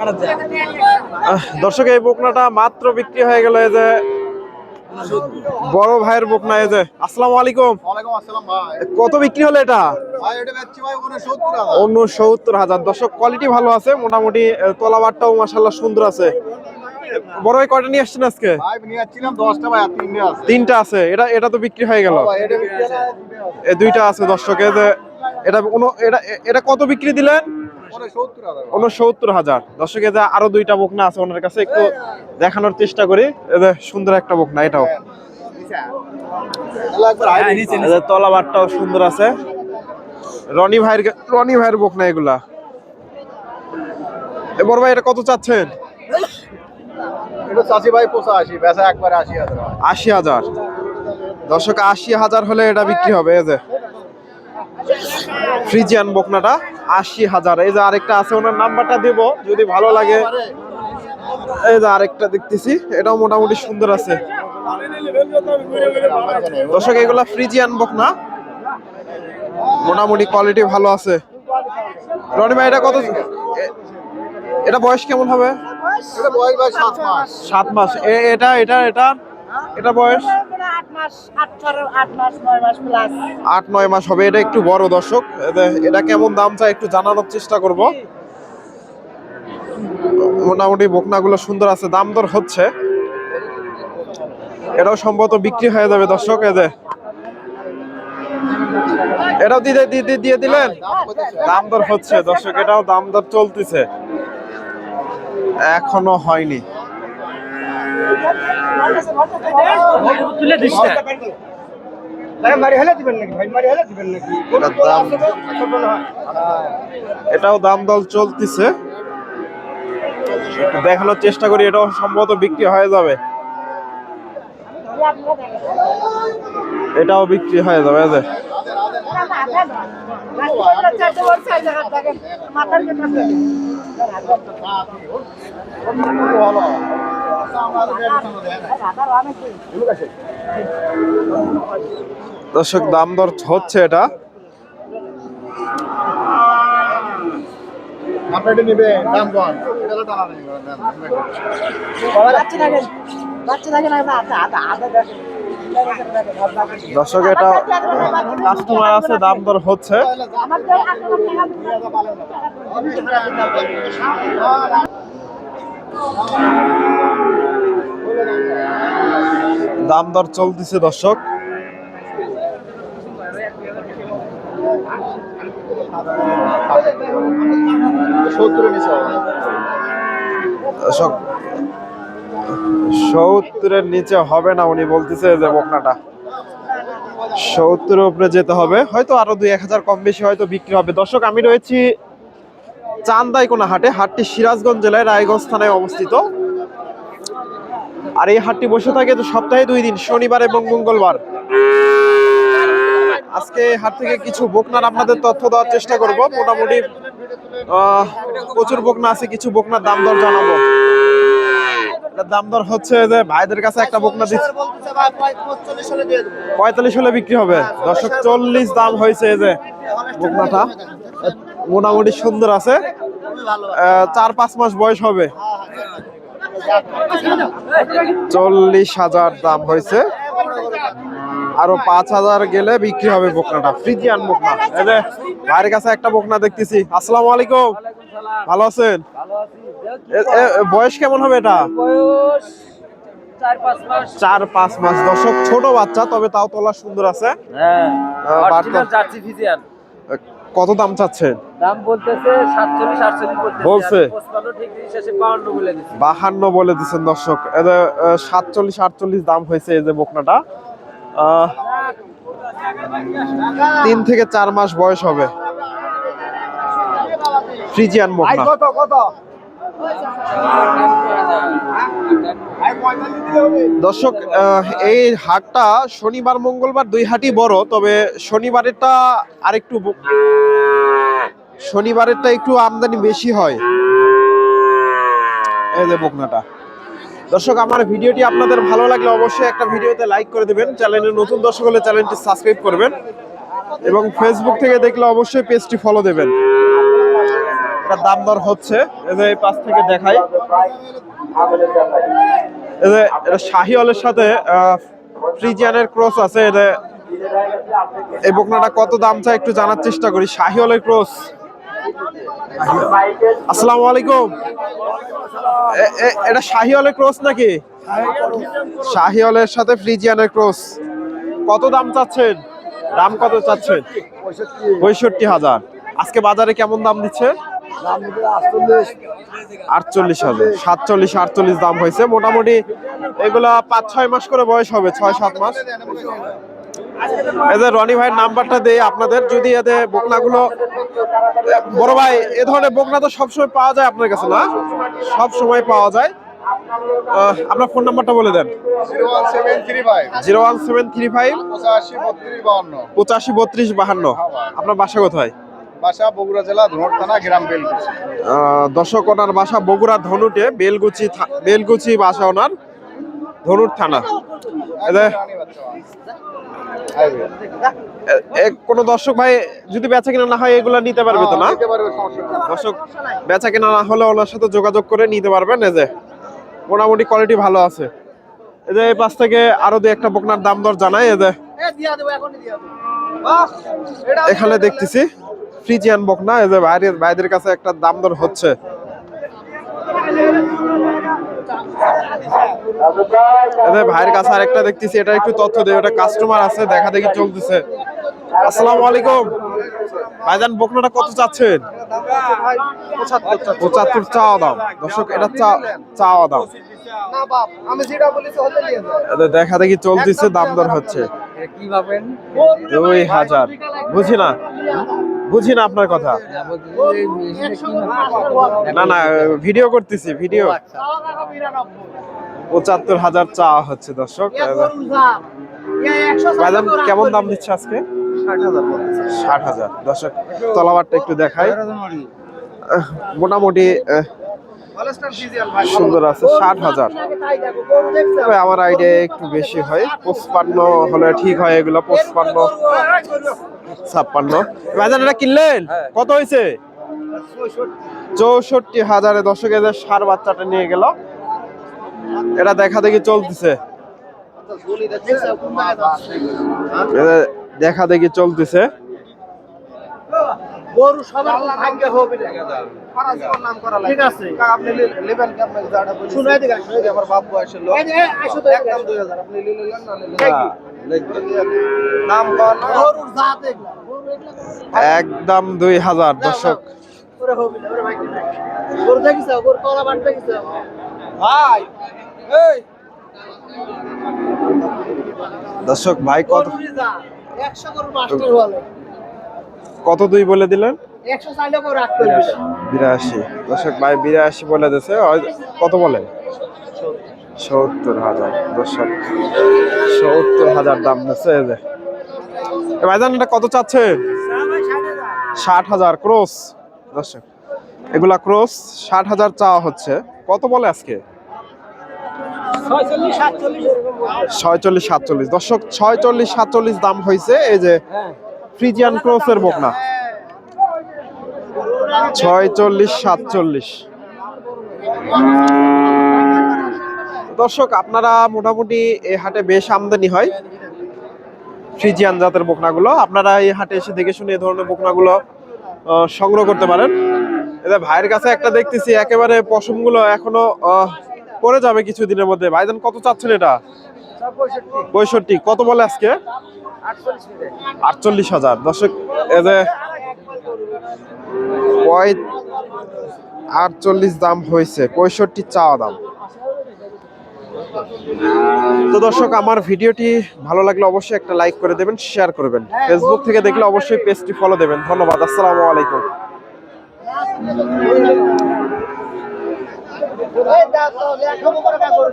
আহ, দর্শক এই বকনাটা মাত্র বিক্রি হয়ে গেল এই যে বড় ভাইয়ের বকনা এই যে আসসালামু আলাইকুম। ওয়ালাইকুম আসসালাম ভাই। কত বিক্রি হলো এটা? উনসত্তর হাজার। দর্শক কোয়ালিটি ভালো আছে মোটামুটি তলাবারটাও মাসাল্লাহ সুন্দর আছে। বড় ভাই কয়টা নিয়ে আসছেন আজকে? তিনটে আছে। তিনটা আছে। এটা এটা তো বিক্রি হয়ে গেল। ভাই এটা বিক্রি আছে এই দুইটা আছে দর্শক যে এটা এটা এটা কত বিক্রি দিলেন? উনসত্তর হাজার। দর্শক যে আরও দুইটা বকনা আছে ওনার কাছে একটু দেখানোর চেষ্টা করি। সুন্দর একটা বকনা এটাও। তাহলে একবার হাই এই যে তলাবারটাও সুন্দর আছে। রনি ভাইয়ের রনি ভাইয়ের বকনা এগুলা। এ বড় ভাই এটা কত চাচ্ছেন? আশি হাজার। দর্শক আশি হাজার হলে এটা বিক্রি হবে এই যে। ফ্রিজিয়ান বকনাটা। আশি হাজার। এই যে আরেকটা আছে ওনার নাম্বারটা দেব যদি ভালো লাগে। এই যে আরেকটা দেখতেছি এটাও মোটামুটি সুন্দর আছে। দর্শক এগুলা ফ্রিজিয়ান না? মোটামুটি কোয়ালিটি ভালো আছে। রনি ভাই এটা কত? এটা বয়স কেমন হবে? এটা বয়স ভাই সাত মাস। এটা এটা এটা? এটা বয়স? আট নয় মাস হবে এটা একটু বড় দর্শক। এটা কেমন দাম চাই একটু জানানোর চেষ্টা করব। মোটামুটি বকনাগুলো সুন্দর আছে দাম দর হচ্ছে। এটাও সম্ভবত বিক্রি হয়ে যাবে দর্শক এদের এটাও দিয়ে দিয়ে- দিয়ে দিলেন? দাম দর হচ্ছে দর্শক এটাও দাম দর চলতেছে। এখনও হয়নি। তুলে দিস এটাও দাম দল চলতেছে। দেখানোর চেষ্টা করি এটাও সম্ভবত বিক্রি হয়ে যাবে। এটাও বিক্রি হয়ে যাবে মাথার দর্শক দাম দর হচ্ছে এটা। আপনি নিবেন দাম কম এটা হলো টানা নেই বাচ্চা থাকেন বাচ্চা থাকেন আধা আধা আধা দেখেন দর্শক এটা কাস্টমার আছে দাম দর হচ্ছে। তো দাম দর চলতেছে দর্শক। সত্তরের নিচে হবে না উনি বলতেছে যে বকনাটা। সত্তরের উপরে যেতে হবে হয়তো আরও দুই এক হাজার কম বেশি হয়তো বিক্রি হবে। দর্শক আমি রয়েছি চান্দাইকোনা হাটে হাটটি সিরাজগঞ্জ জেলায় রায়গঞ্জ থানায় অবস্থিত। আর এই হাটটি বসে থাকে তো সপ্তাহে দুই দিন, শনিবার এবং মঙ্গলবার। আজকে হাট থেকে কিছু বকনার আপনাদের তথ্য দেওয়ার চেষ্টা করব। মোটামুটি প্রচুর বকনা আছে, কিছু বকনার দাম দর জানাব। দাম দর হচ্ছে যে ভাইদের কাছে একটা বকনা দিচ্ছে। পঁয়তাল্লিশ হলে বিক্রি হবে। দর্শক, চল্লিশ দাম হয়েছে যে বকনাটা। মোটামুটি সুন্দর আছে। চার পাঁচ মাস বয়স হবে। চল্লিশ হাজার দাম হয়েছে। আরও পাঁচ হাজার গেলে বিক্রি হবে বকনাটা। ফ্রিজিয়ান বকনা। এই যে। ভাইয়ের কাছে একটা বকনা দেখতেছি। আসসালামু আলাইকুম। ভালো আছেন? বয়স কেমন হবে এটা? চার পাঁচ মাস। দর্শক ছোট বাচ্চা তবে তাও তোলা সুন্দর আছে। হ্যাঁ। কত দাম চাচ্ছেন দাম বলতেছে সাতচল্লিশ আটচল্লিশ বলতেছে। বলছে? আমি পঁচপান্ন ঠিক দিন শেষে বাউন্ন বলে দিছে। বাহান্ন বলে দিচ্ছেন দর্শক। সাতচল্লিশ আটচল্লিশ দাম হয়েছে এই যে বকনাটা। আহ, তিন থেকে চার মাস বয়স হবে। ফ্রিজিয়ান বকনা। কত কত? দর্শক এই হাটটা শনিবার, মঙ্গলবার দুই হাটই বড়, তবে শনিবারেরটা আরেকটু শনিবারেরটা একটু আমদানি বেশি হয়। এই যে বকনাটা। দর্শক, আমার ভিডিওটি আপনাদের ভালো লাগলে অবশ্যই একটা ভিডিওতে লাইক করে দেবেন। চ্যানেলে নতুন দর্শক হলে চ্যানেলটি সাবস্ক্রাইব করবেন এবং ফেসবুক থেকে দেখলে অবশ্যই পেজটি ফলো দেবেন। একটা দাম দর হচ্ছে। যে এই পাশ থেকে দেখাই। যে এটা শাহিওয়ালের সাথে আহ, ফ্রিজিয়ানের ক্রস আছে। এটা এই বকনাটা কত দাম চাই একটু জানার চেষ্টা করি। শাহিওয়ালের ক্রস। আসসালামু আলাইকুম। এটা শাহিওয়ালের ক্রস নাকি? শাহিওয়ালের সাথে ফ্রিজিয়ানের ক্রস। কত দাম চাচ্ছেন? দাম কত চাচ্ছেন? পঁয়ষট্টি হাজার। আজকে বাজারে কেমন দাম দিচ্ছে? আটচল্লিশ হাজার সাতচল্লিশ, আটচল্লিশ দাম হয়েছে। মোটামুটি এগুলা পাঁচ, ছয় মাস করে বয়স হবে, ছয়, সাত মাস। এদের রনি ভাইয়ের নাম্বারটা দেই আপনাদের। যদি এতে বকনাগুলো, বড় ভাই, এ ধরনের বকনা তো সবসময় পাওয়া যায় আপনার কাছে না? সব সময় পাওয়া যায়। আপনার ফোন নাম্বারটা বলে দেন। Zero one seven three five, পঁচাশি বত্রিশ বাহান্ন। আপনার বাসা কোথায়? বাসা বগুড়া জেলা ধনোট থানা গ্রাম বেলকুচি। আহ, দর্শক ওনার বাসা বগুড়া ধনুটে বেলগুচি বেলগুচি বাসা ওনার ধনুট থানা। কোনো দর্শক ভাই যদি বেচা কিনা না হয় এগুলো নিতে পারবে তো না? নেই। দর্শক বেচা কিনা না হলে ওনার সাথে যোগাযোগ করে নিতে পারবেন। এই যে মোটামুটি কোয়ালিটি ভালো আছে। এই যে এই পাশ থেকে আরও দু একটা বকনার দাম দর জানাই। এই যে এখানে দেখতেছি। ফ্রিজিয়ান বকনা এই যে বাইরের বাইরের কাছে একটা দাম দর হচ্ছে। এই যে ভাইয়ের কাছে আরেকটা দেখতেছি এটা একটু তথ্য দেয় ওটা কাস্টমার আছে দেখা দেখি চলতেছে। আসসালামু আলাইকুম। ভাইজান বকনাটা কত চাচ্ছেন? পঁচাত্তর চাওয়া দাম দর্শক এটা চা- চাওয়া দাম না বাপ আমি যেটা বলেছি হতে নিয়ে যাও। এটা দেখা দেখি চলতেছে দাম দর হচ্ছে। কি দুই হাজার। বুঝি না? বুঝি না আপনার কথা না না ভিডিও করতেছি ভিডিও পঁচাত্তর হাজার চাওয়া হচ্ছে দর্শক ভাইজান কেমন দাম দিচ্ছে আজকে ষাট হাজার দর্শক তলাবারটা একটু দেখাই মোটামুটি সুন্দর আছে ষাট হাজার তবে আমার আইডিয়া একটু বেশি হয় পঁচপান্ন হলে ঠিক হয় এগুলো পঁচপান্ন ছাপ্পান্ন। ভাইজান এটা কিনলেন কত হয়েছে? চৌষট্টি হাজারে দর্শক এদের সার বাচ্চাটা নিয়ে গেল। এটা দেখা দেখি চলতেছে। দেখা দেখি চলতেছে। গরু সবার ভাগ্যে হবে ঠিক আছে। আপনি নেবেন কি? আপনাকে যাটা বলি শুনে দিকে শুনে আমার বাপ লোক আসো তো একদম। দুই হাজার আপনি লিলে না। নাম গরুর জাত একদম দুই হাজার দর্শক। করে হবে না, ওরে ভাগ্যে গরু দেখিস গরু তলা বাট দেখিস ভাই এই। দর্শক ভাই কত গরুরই জাত। একশো গরু মাস্টার বলে। কত দুই বলে দিলেন। বিরাশি দর্শক ভাই বিরাশি বলে ওই কত বলে? সত্তর হাজার। দর্শক সত্তর হাজার দাম দিচ্ছে এই যে। ভাইজান এটা কত চাচ্ছেন ষাট হাজার ক্রস। দর্শক এগুলা ক্রস ষাট হাজার চাওয়া হচ্ছে। কত বলে আজকে? ছয়চল্লিশ, সাতচল্লিশ। ছয়চল্লিশ দর্শক ছয়চল্লিশ সাতচল্লিশ দাম হয়েছে। এই যে ফ্রিজিয়ান ক্রসের বকনা। ছয়চল্লিশ, সাতচল্লিশ। দর্শক, আপনারা মোটামুটি এই হাটে বেশ আমদানি হয় ফ্রিজিয়ান জাতের বকনাগুলো। আপনারা এই হাটে এসে দেখে শুনে এই ধরনের বকনাগুলো সংগ্রহ করতে পারেন। এদের ভাইয়ের কাছে একটা দেখতেছি, একেবারে পশমগুলো এখনও পড়ে যাবে কিছুদিনের মধ্যে। ভাইজান, কত চাচ্ছেন এটা? পঁয়ষট্টি। কত বলে আজকে? আটচল্লিশ হাজার। দর্শক এই যে আটচল্লিশ দাম হয়েছে পঁয়ষট্টি চাওয়া দাম। তো দর্শক আমার ভিডিওটি ভালো লাগলে অবশ্যই একটা লাইক করে দেবেন শেয়ার করবেন। ফেসবুক থেকে দেখলে অবশ্যই পেজটি ফলো দেবেন। ধন্যবাদ আসসালামু আলাইকুম।